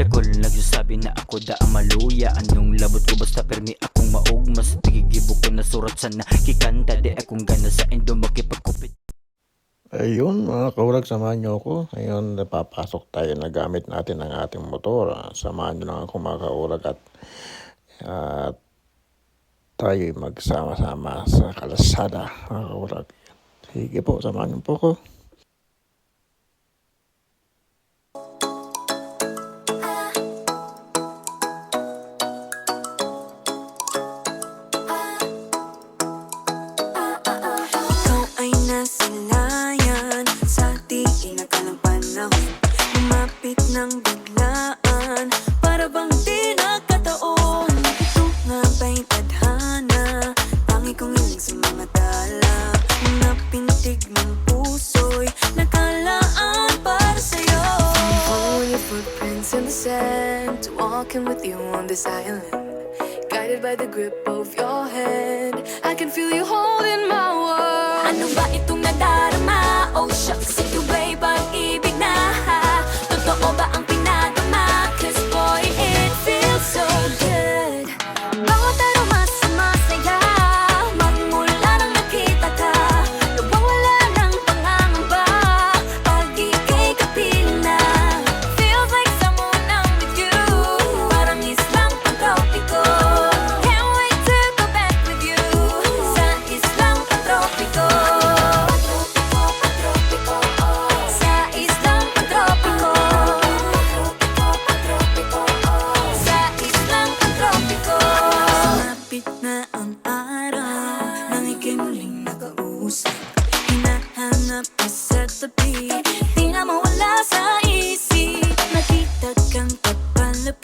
Dakol nagsasabi na ako da ang maluya Anong labot ko basta permi akong maog Mas tigigibo ko na surat sa nakikanta Di akong gana sa indo makipagkupit Ayun mga kaurag, samahan niyo ako. Ngayon, napapasok tayo na gamit natin ang ating motor. Ah, Samahan niyo lang ako mga kaurag at at tayo magsama-sama sa kalasada mga kaurag. Sige po, samahan niyo po ako.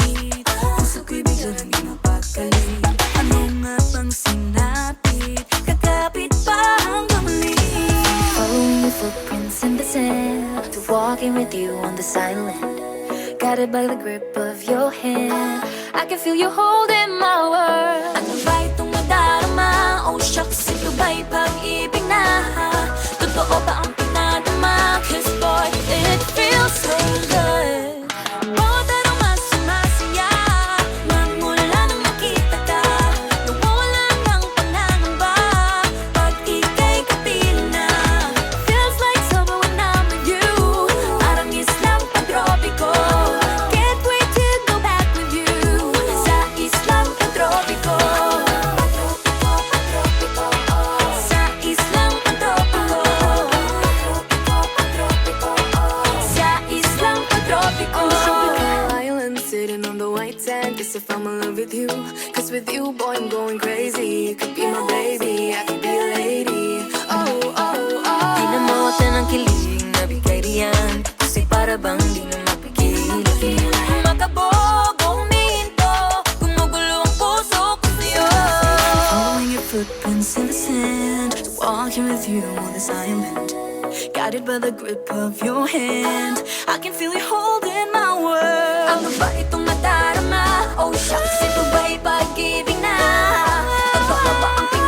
Papalapit Puso ko'y bigla nang di mapakali Ano nga bang sinapit? Pa hanggang muli. Following your footprints in the sand. To walking with you on this island Guided by the grip of your hand. I can feel you holding my world. Ano ba itong? Oh shucks, ito ba'y pag-ibig na? Totoo ba ang pinadama? Cause boy, it feels so good in Walking with you on this island Guided by the grip of your hand I can feel you holding my world Ano ba itong nadarama? Oh shucks, ito ba'y pag-ibig na? Totoo ba ang pinadama?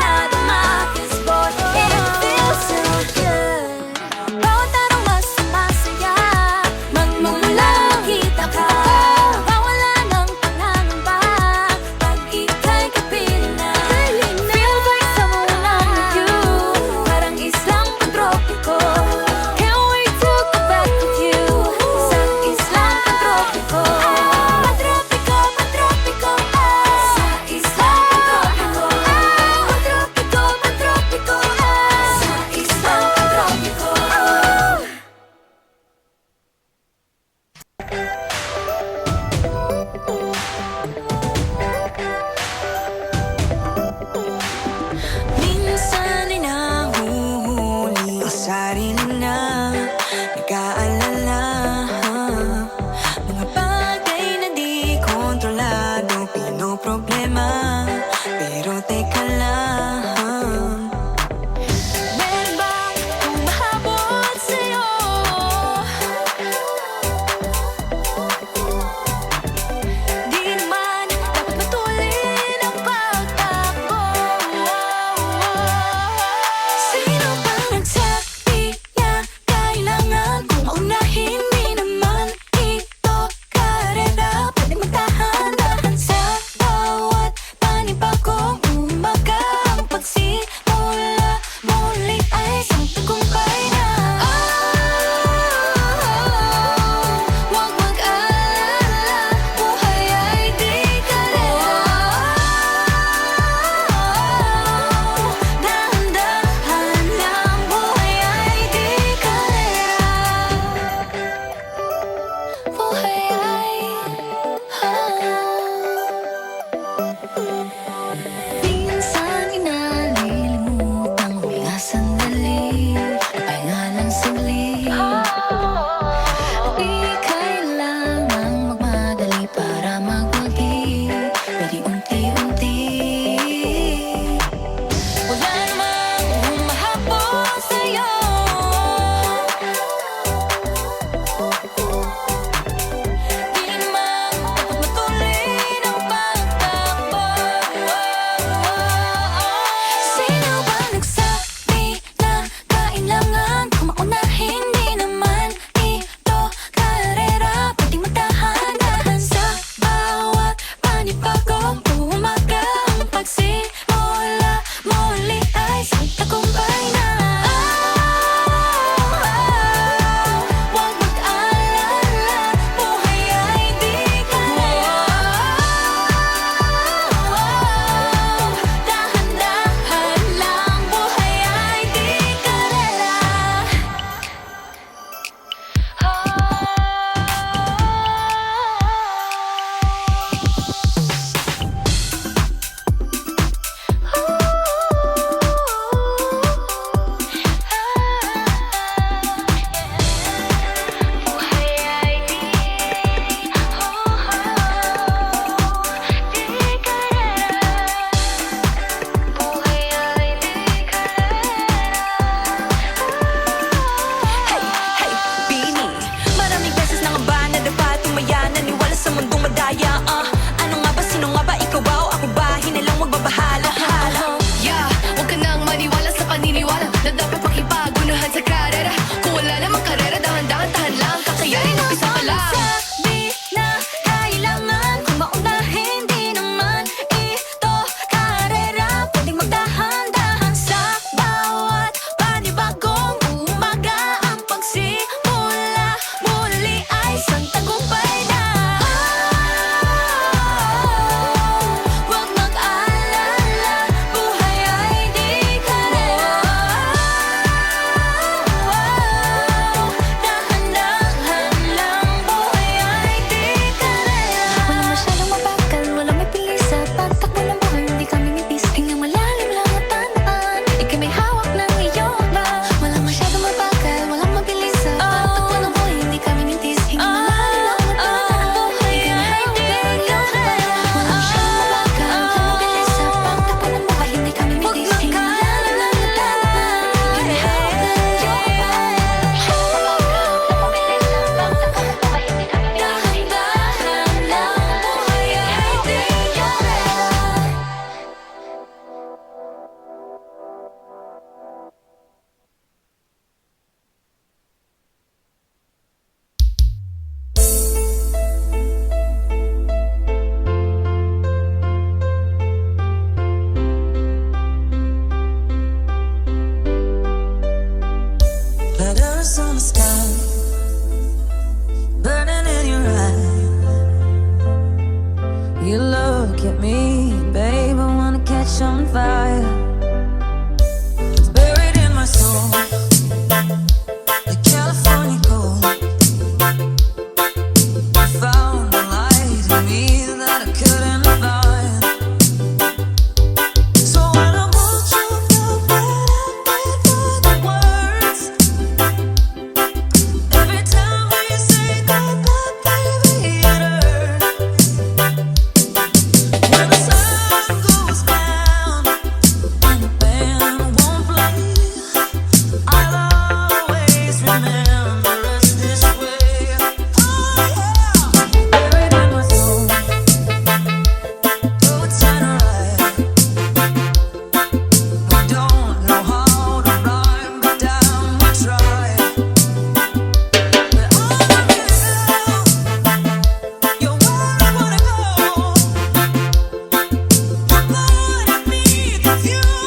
love you.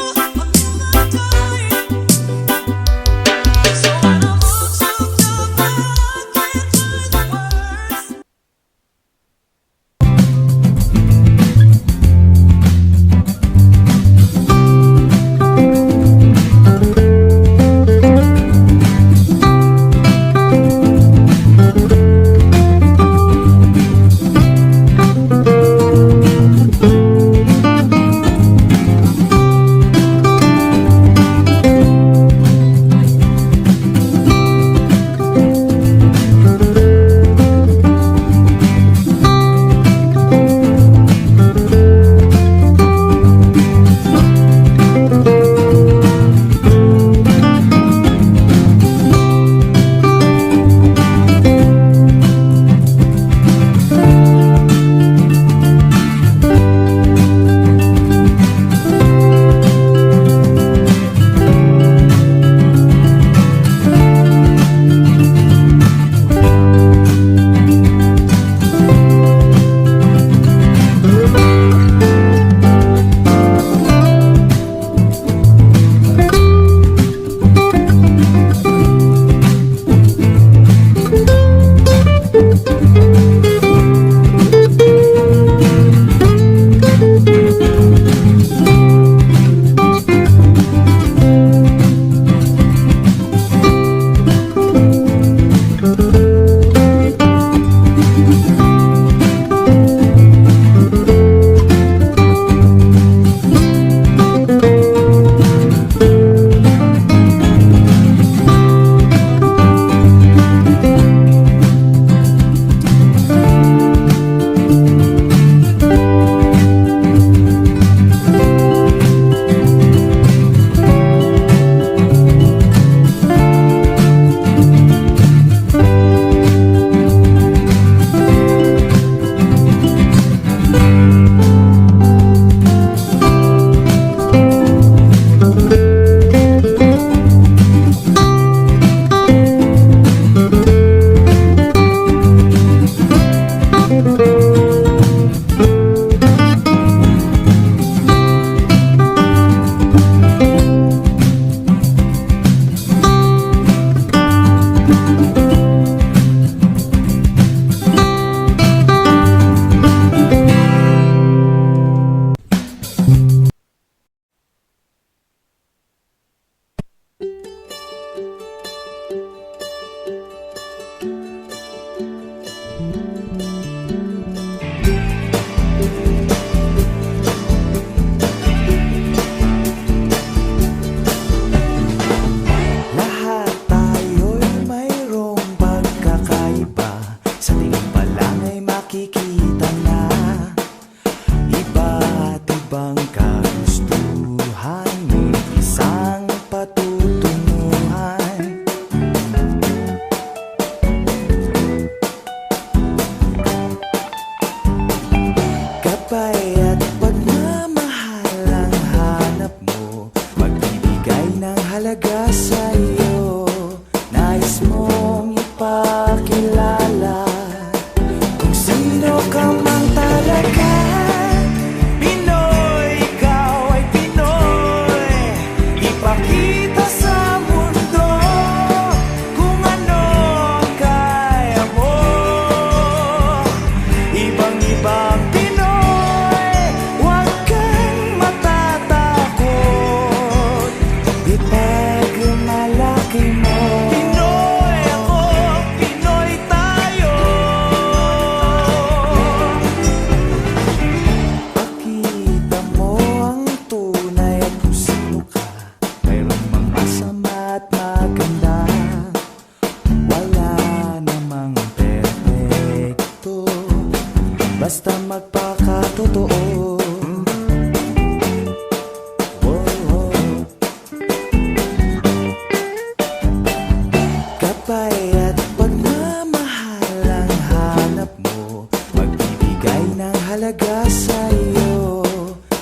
sa'yo.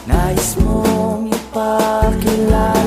Nais mong ipakilala.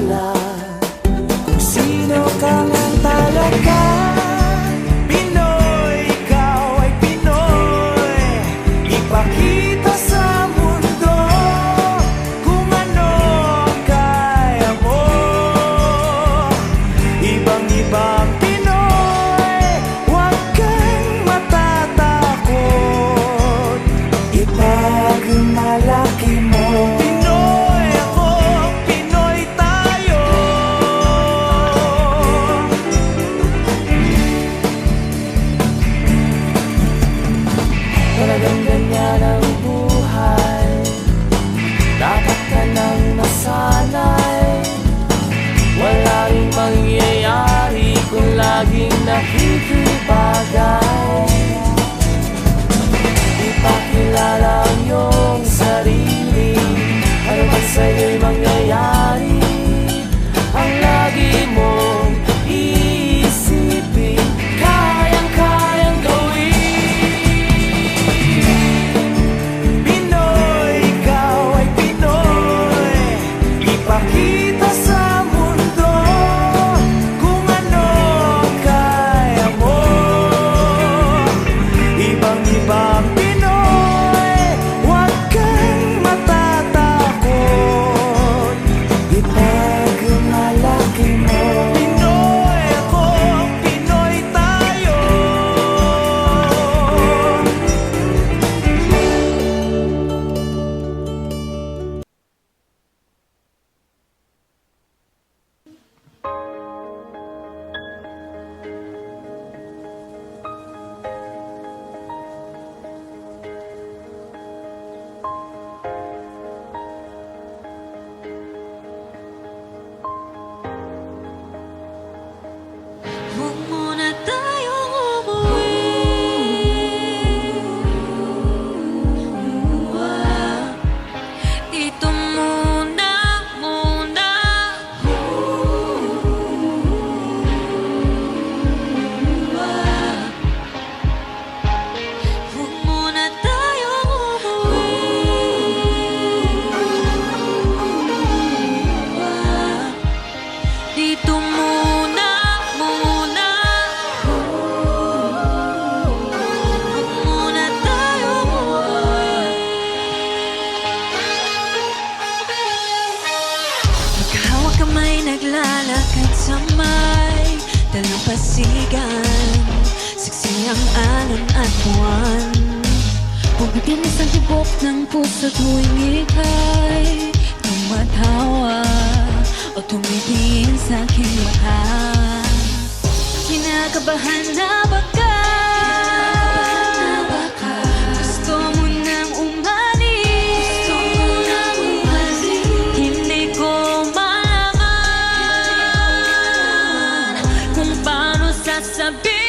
Talagang ganyan ang buhay. Dapat ka nang nasanay. Wala rin mangyayari kung laging nakikibagay. Ipakilala ang iyong sarili. Ano man sa'yo'y mangyayari kasiksikan Siksi ang alon at buwan. Bumibilis ang tibok ng puso tuwing ikay Tumatawa o tumitingin sa aking mata Kinakabahan na ba't that's a big